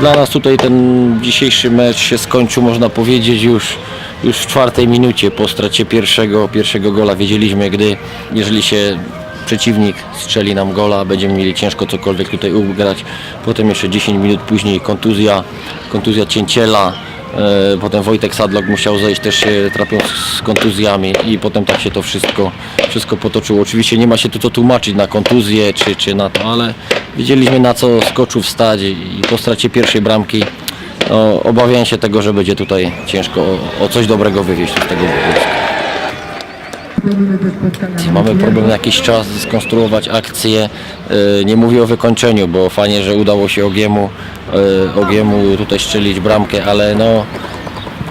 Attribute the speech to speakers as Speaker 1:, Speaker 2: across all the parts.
Speaker 1: Dla nas tutaj ten dzisiejszy mecz się skończył, można powiedzieć, już, już w czwartej minucie po stracie pierwszego, pierwszego gola. Wiedzieliśmy, gdy, jeżeli się przeciwnik strzeli nam gola, będziemy mieli ciężko cokolwiek tutaj ugrać. Potem jeszcze 10 minut później kontuzja, kontuzja cięciela. E, Potem Wojtek Sadlok musiał zejść, też się trapią z kontuzjami i potem tak się to wszystko, wszystko potoczyło. Oczywiście nie ma się tu co tłumaczyć na kontuzję czy, czy na to, ale wiedzieliśmy na co skoczył wstać i po stracie pierwszej bramki no, obawiałem się tego, że będzie tutaj ciężko o, o coś dobrego wywieźć z tego boiska. Mamy problem na jakiś czas skonstruować akcję. E, Nie mówię o wykończeniu, bo fajnie, że udało się Ogiemu, e, Ogiemu tutaj strzelić bramkę, ale no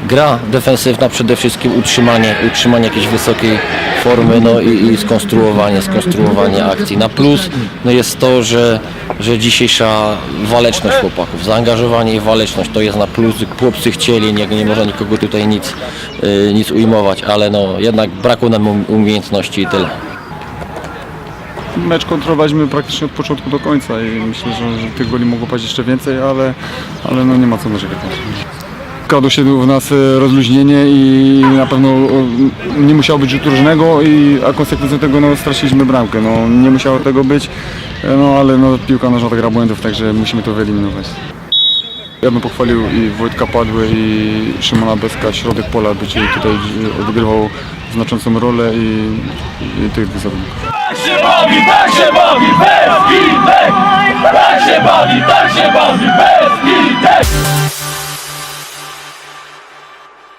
Speaker 1: gra defensywna przede wszystkim utrzymanie, utrzymanie jakiejś wysokiej formy no i, i skonstruowanie, skonstruowanie akcji. Na plus no jest to, że, że dzisiejsza waleczność chłopaków, zaangażowanie i waleczność to jest na plus. Chłopcy chcieli, nie, nie można nikogo tutaj nic, y, nic ujmować, ale no jednak brakło nam um- umiejętności i tyle.
Speaker 2: Mecz kontrolowaliśmy praktycznie od początku do końca i myślę, że, że tych goli mogło paść jeszcze więcej, ale, ale no nie ma co narzekać. Kradło się w nas e, rozluźnienie i na pewno nie musiało być rzutu różnego, i, a konsekwencją tego no, straciliśmy bramkę. No, nie musiało tego być, e, no, ale no, piłka nożna gra błędów, także musimy to wyeliminować. Ja bym pochwalił i Wojtka Padły i Szymona Bezka, środek pola, by tutaj e, odgrywał znaczącą rolę i, i tych dwóch zawodników.
Speaker 3: Tak się bawi, tak się bawi, bez! Tak się bawi, tak się bawi, bez!